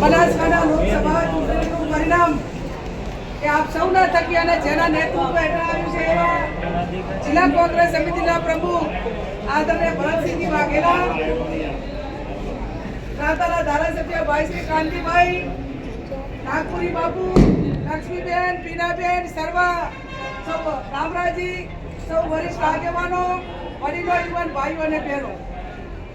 બનાસકાંઠા લોકસભા ચૂંટણીનું પરિણામ કે આપ સૌના થકી અને જેના નેતૃત્વ હેઠળ આવ્યું છે એવા જિલ્લા કોંગ્રેસ સમિતિના પ્રમુખ આદરણીય ભરતસિંહજી વાઘેલા રાતાના ધારાસભ્ય ભાઈશ્રી કાંતિભાઈ નાગપુરી બાપુ, લક્ષ્મીબેન, પીનાબેન, સર્વ, સૌ રામરાજી, સૌ વરિષ્ઠ આગેવાનો, વડીલો, યુવાન ભાઈઓ અને બહેનો.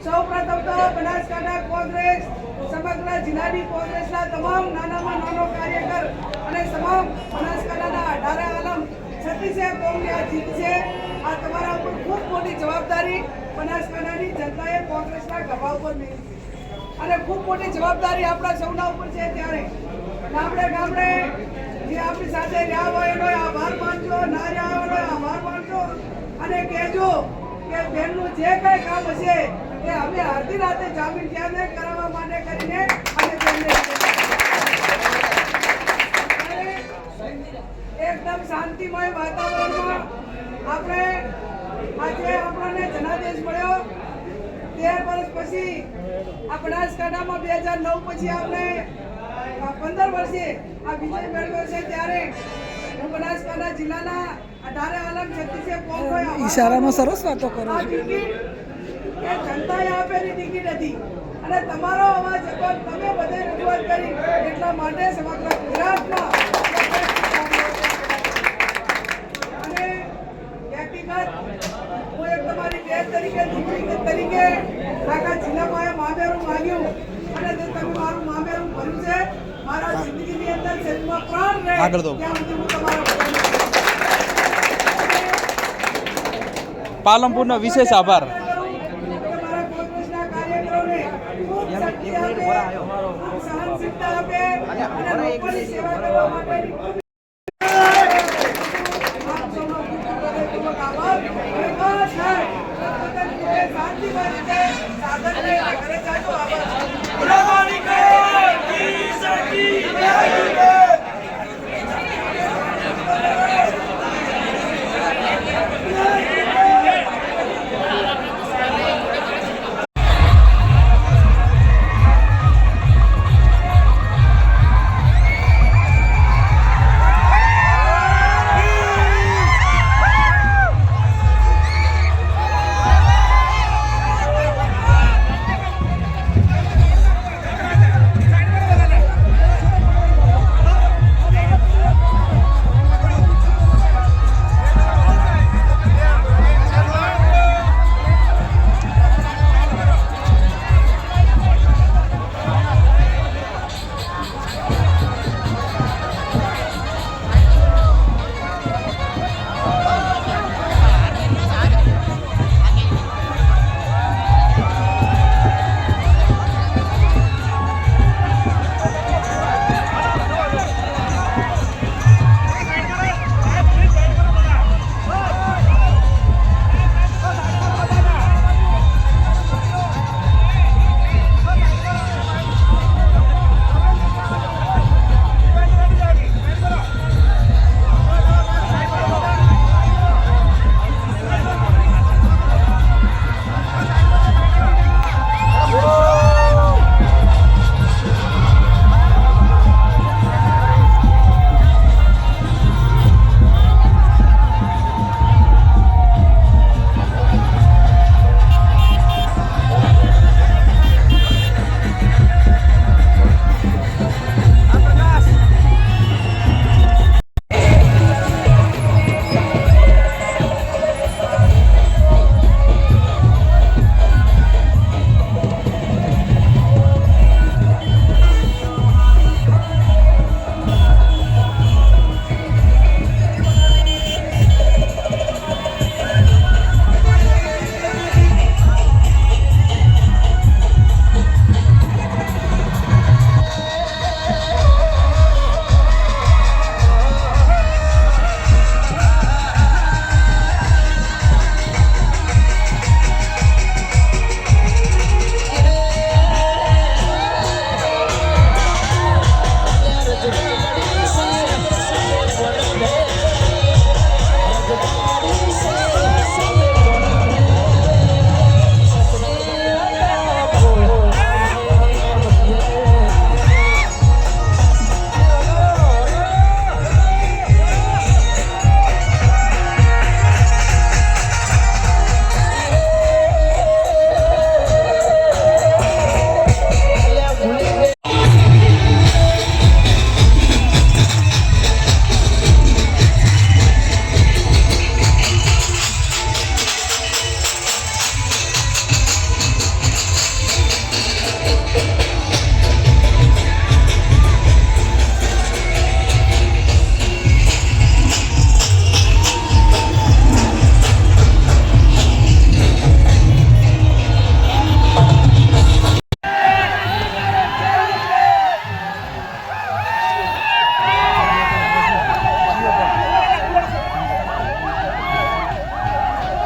સૌ પ્રથમ તો બનાસકાંઠા કોંગ્રેસ, સમગ્ર જિલ્લાની કોંગ્રેસના તમામ નાનામાં નાનો કાર્યકર અને તમામ બનાસકાંઠાના અઢારે આલમ છત્રીસે કોમની આ જીત છે આ તમારા ઉપર ખૂબ મોટી જવાબદારી બનાસકાંઠાની જનતાએ કોંગ્રેસના ગભા ઉપર મેળવી છે. અને ખૂબ મોટી જવાબદારી આપણા સૌના ઉપર છે ત્યારે. ગામડે ગામડે જે આપણી સાથે રહ્યા હોય એનો આભાર માનજો, ના રહ્યા હોય આભાર માનજો. અને કહેજો કે બેનનું જે કંઈ કામ હશે એ અમે અડધી રાતે જામીન ક્યારે કરાવવા માટે કરીને અને તેમને એકદમ શાંતિમય વાતાવરણમાં આપણે આજે આપણને જનાદેશ મળ્યો. તેર વર્ષ પછી આ બનાસકાંઠામાં બે હજાર નવ પછી આપણે પંદર વર્ષે આ વિજય મેળવ્યો છે ત્યારે હું બનાસકાંઠા જિલ્લાના અઢારે આલમ છત્રીસે ઈશારામાં સરસ વાતો કરો આ જનતા જનતાએ આપેલી ટિકિટ હતી. અને તમારો અવાજ હતો તમે બધે રજૂઆત કરી એટલા માટે સમગ્ર ગુજરાતમાં અને વ્યક્તિગત હું એક તમારી બેન તરીકે દીકરી તરીકે આખા જિલ્લામાં મામેરું માંગ્યું. અને તે તમે મારું મામેરું ભર્યું છે મારા જિંદગીની અંદર જન્મ પ્રાણ રહે ત્યાં સુધી હું તમારા પાલનપુરનો વિશેષ આભાર તમારા કોંગ્રેસના કાર્યકરોને ખૂબ શક્તિ સહનશીલતા આપે અને લોકોની સેવા કરવા ખૂબ